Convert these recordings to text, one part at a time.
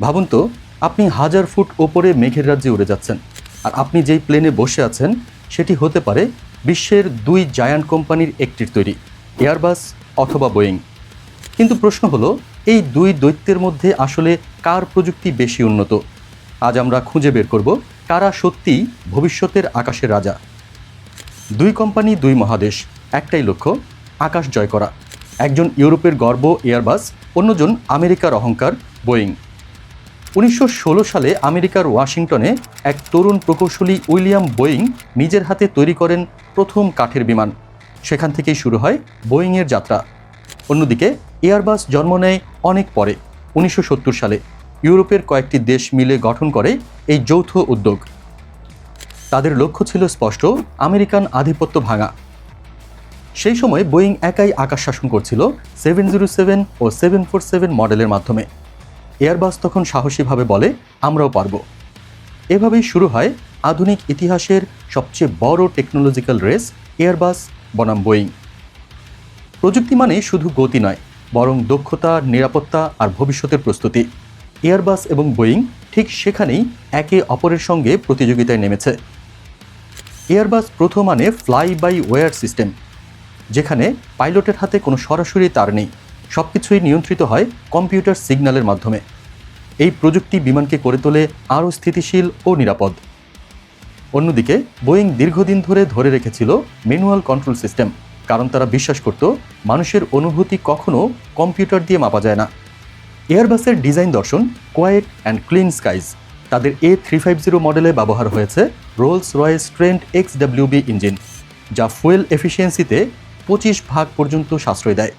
ভাবুন তো, আপনি হাজার ফুট ওপরে মেঘের রাজ্যে উড়ে যাচ্ছেন। আর আপনি যেই প্লেনে বসে আছেন, সেটি হতে পারে বিশ্বের দুই জায়ান্ট কোম্পানির একটির তৈরি এয়ারবাস অথবা বোয়িং কিন্তু প্রশ্ন হলো, এই দুই দৈত্যের মধ্যে আসলে কার প্রযুক্তি বেশি উন্নত? আজ আমরা খুঁজে বের করব, কারা সত্যিই ভবিষ্যতের আকাশের রাজা। দুই কোম্পানি, দুই মহাদেশ, একটাই লক্ষ্য, আকাশ জয় করা। একজন ইউরোপের গর্ব এয়ারবাস অন্যজন আমেরিকার অহংকার বোয়িং উনিশশো ষোলো সালে আমেরিকার ওয়াশিংটনে এক তরুণ প্রকৌশলী উইলিয়াম বোয়িং নিজের হাতে তৈরি করেন প্রথম কাঠের বিমান। সেখান থেকেই শুরু হয় বোয়িংয়ের যাত্রা। অন্যদিকে এয়ারবাস জন্ম নেয় অনেক পরে, উনিশশো সত্তর সালে। ইউরোপের কয়েকটি দেশ মিলে গঠন করে এই যৌথ উদ্যোগ। তাদের লক্ষ্য ছিল স্পষ্ট, আমেরিকান আধিপত্য ভাঙা। সেই সময় বোয়িং একাই আকাশ শাসন করছিল সেভেন জিরো সেভেন ও সেভেন ফোর সেভেন মডেলের মাধ্যমে। এয়ারবাস তখন সাহসীভাবে বলে, আমরাও পারব। এভাবেই শুরু হয় আধুনিক ইতিহাসের সবচেয়ে বড় টেকনোলজিক্যাল রেস এয়ারবাস বনাম বোয়িং। প্রযুক্তি মানে শুধু গতি নয়, বরং দক্ষতা, নিরাপত্তা আর ভবিষ্যতের প্রস্তুতি। এয়ারবাস এবং বোয়িং ঠিক সেখানেই একে অপরের সঙ্গে প্রতিযোগিতায় নেমেছে। এয়ারবাস প্রথম আনে ফ্লাই বাই ওয়ার সিস্টেম যেখানে পাইলটের হাতে কোনো সরাসরি তার নেই। সব কিছুই নিয়ন্ত্রিত হয় কম্পিউটার সিগন্যালের মাধ্যমে। এই প্রযুক্তি বিমানকে করে তোলে আরও স্থিতিশীল ও নিরাপদ। অন্যদিকে, বোয়িং দীর্ঘদিন ধরে ধরে রেখেছিল ম্যানুয়াল কন্ট্রোল সিস্টেম, কারণ তারা বিশ্বাস করত মানুষের অনুভূতি কখনও কম্পিউটার দিয়ে মাপা যায় না। এয়ারবাসের ডিজাইন দর্শন কোয়েট অ্যান্ড ক্লিন স্কাইজ তাদের এ থ্রি ফাইভ জিরো মডেলে ব্যবহার হয়েছে Rolls Royce Trent X WB engine যা ফুয়েল এফিসিয়েন্সিতে পঁচিশ ভাগ পর্যন্ত সাশ্রয় দেয়।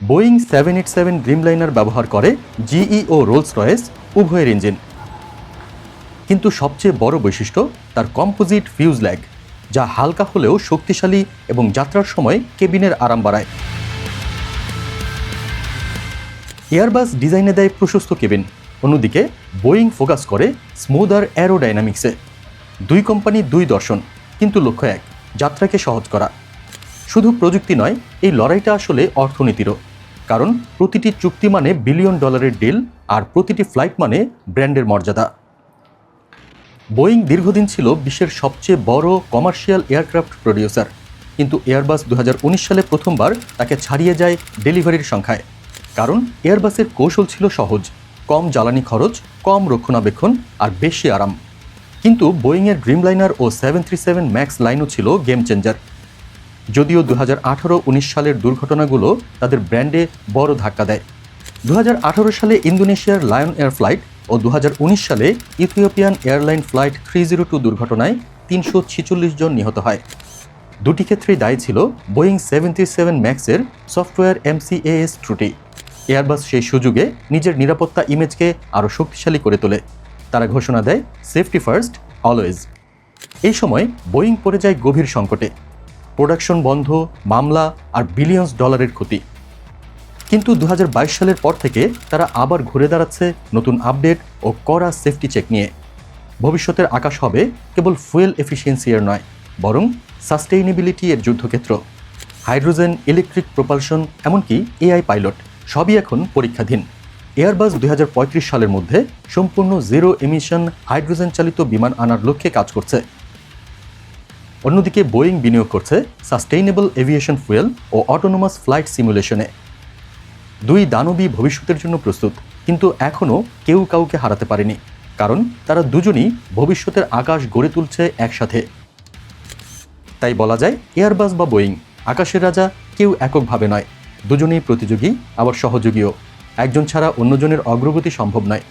Boeing seven eight seven Dreamliner ব্যবহার করে জিই ও রোলস রয়েস উভয়ের ইঞ্জিন। কিন্তু সবচেয়ে বড় বৈশিষ্ট্য, তার কম্পোজিট ফিউজ ল্যাগ যা হালকা হলেও শক্তিশালী এবং যাত্রার সময় কেবিনের আরাম বাড়ায়। এয়ারবাস ডিজাইনে দেয় প্রশস্ত কেবিন, অন্যদিকে বোয়িং ফোকাস করে স্মুথ আর অ্যারোডাইনামিক্সে দুই কোম্পানি দুই দর্শন, কিন্তু লক্ষ্য এক, যাত্রাকে সহজ করা। শুধু প্রযুক্তি নয়, এই লড়াইটা আসলে অর্থনীতিরও। কারণ প্রতিটি চুক্তি মানে বিলিয়ন ডলারের ডিল আর প্রতিটি ফ্লাইট মানে ব্র্যান্ডের মর্যাদা। বোয়িং দীর্ঘদিন ছিল বিশ্বের সবচেয়ে বড় কমার্শিয়াল এয়ারক্রাফট প্রডিউসার। কিন্তু এয়ারবাস দু হাজার উনিশ সালে প্রথমবার তাকে ছাড়িয়ে যায় ডেলিভারির সংখ্যায়। কারণ এয়ারবাসের কৌশল ছিল সহজ, কম জ্বালানি খরচ, কম রক্ষণাবেক্ষণ আর বেশি আরাম। কিন্তু বোয়িংয়ের ড্রিমলাইনার ও সেভেন থ্রি সেভেন ম্যাক্স লাইনও ছিল গেম চেঞ্জার। যদিও দু হাজার সালের দুর্ঘটনাগুলো তাদের ব্র্যান্ডে বড় ধাক্কা দেয়। দু হাজার আঠারো সালে ইন্দোনেশিয়ার লায়ন এয়ার ফ্লাইট ও দু হাজার উনিশ সালে Ethiopian airline flight three zero two দুর্ঘটনায় তিনশো ছিচল্লিশ জন নিহত হয়। দুটি ক্ষেত্রেই দায়ী ছিল বোয়িং সেভেন্টি সেভেন ম্যাক্সের সফটওয়্যার এমসিএএস ত্রুটি। এয়ারবাস সেই সুযোগে নিজের নিরাপত্তা ইমেজকে আরও শক্তিশালী করে তোলে। তারা ঘোষণা দেয়, সেফটি ফার্স্ট, অলওয়েজ। এই সময় বোয়িং পড়ে যায় গভীর সংকটে। প্রোডাকশন বন্ধ, মামলা আর বিলিয়ন্স ডলারের ক্ষতি। কিন্তু দু হাজার বাইশ সালের পর থেকে তারা আবার ঘুরে দাঁড়াচ্ছে নতুন আপডেট ও কড়া সেফটি চেক নিয়ে। ভবিষ্যতের আকাশ হবে কেবল ফুয়েল এফিসিয়েন্সি এর নয়, বরং সাস্টেইনেবিলিটি এর যুদ্ধক্ষেত্র। হাইড্রোজেন, ইলেকট্রিক প্রপালশন, এমনকি এআই পাইলট, সবই এখন পরীক্ষাধীন। এয়ারবাস দু হাজার পঁয়ত্রিশ সালের মধ্যে সম্পূর্ণ জিরো এমিশন হাইড্রোজেন চালিত বিমান আনার লক্ষ্যে কাজ করছে। অন্যদিকে বোয়িং বিনিয়োগ করছে সাস্টেইনেবল এভিয়েশন ফুয়েল ও অটোনোমাস ফ্লাইট সিমুলেশনে। দুই দানবী ভবিষ্যতের জন্য প্রস্তুত, কিন্তু এখনও কেউ কাউকে হারাতে পারেনি, কারণ তারা দুজনই ভবিষ্যতের আকাশ গড়ে তুলছে একসাথে। তাই বলা যায় এয়ারবাস বা বোয়িং, আকাশের রাজা কেউ এককভাবে নয়, দুজনেই প্রতিযোগী, আবার সহযোগীও, একজন ছাড়া অন্যজনের অগ্রগতি সম্ভব নয়।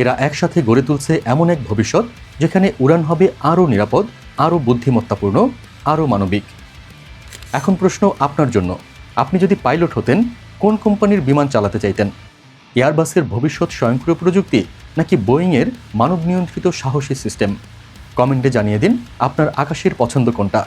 এরা একসাথে গড়ে তুলছে এমন এক ভবিষ্যৎ, যেখানে উড়ান হবে আরও নিরাপদ আরও বুদ্ধিমত্তাপূর্ণ আরও মানবিক। এখন প্রশ্ন আপনার জন্য। আপনি যদি পাইলট হতেন, কোন কোম্পানির বিমান চালাতে চাইতেন? এয়ারবাসের ভবিষ্যৎ স্বয়ংক্রিয় প্রযুক্তি নাকি বোয়িংয়ের মানব নিয়ন্ত্রিত সাহসী সিস্টেম? কমেন্টে জানিয়ে দিন আপনার আকাশের পছন্দ কোনটা।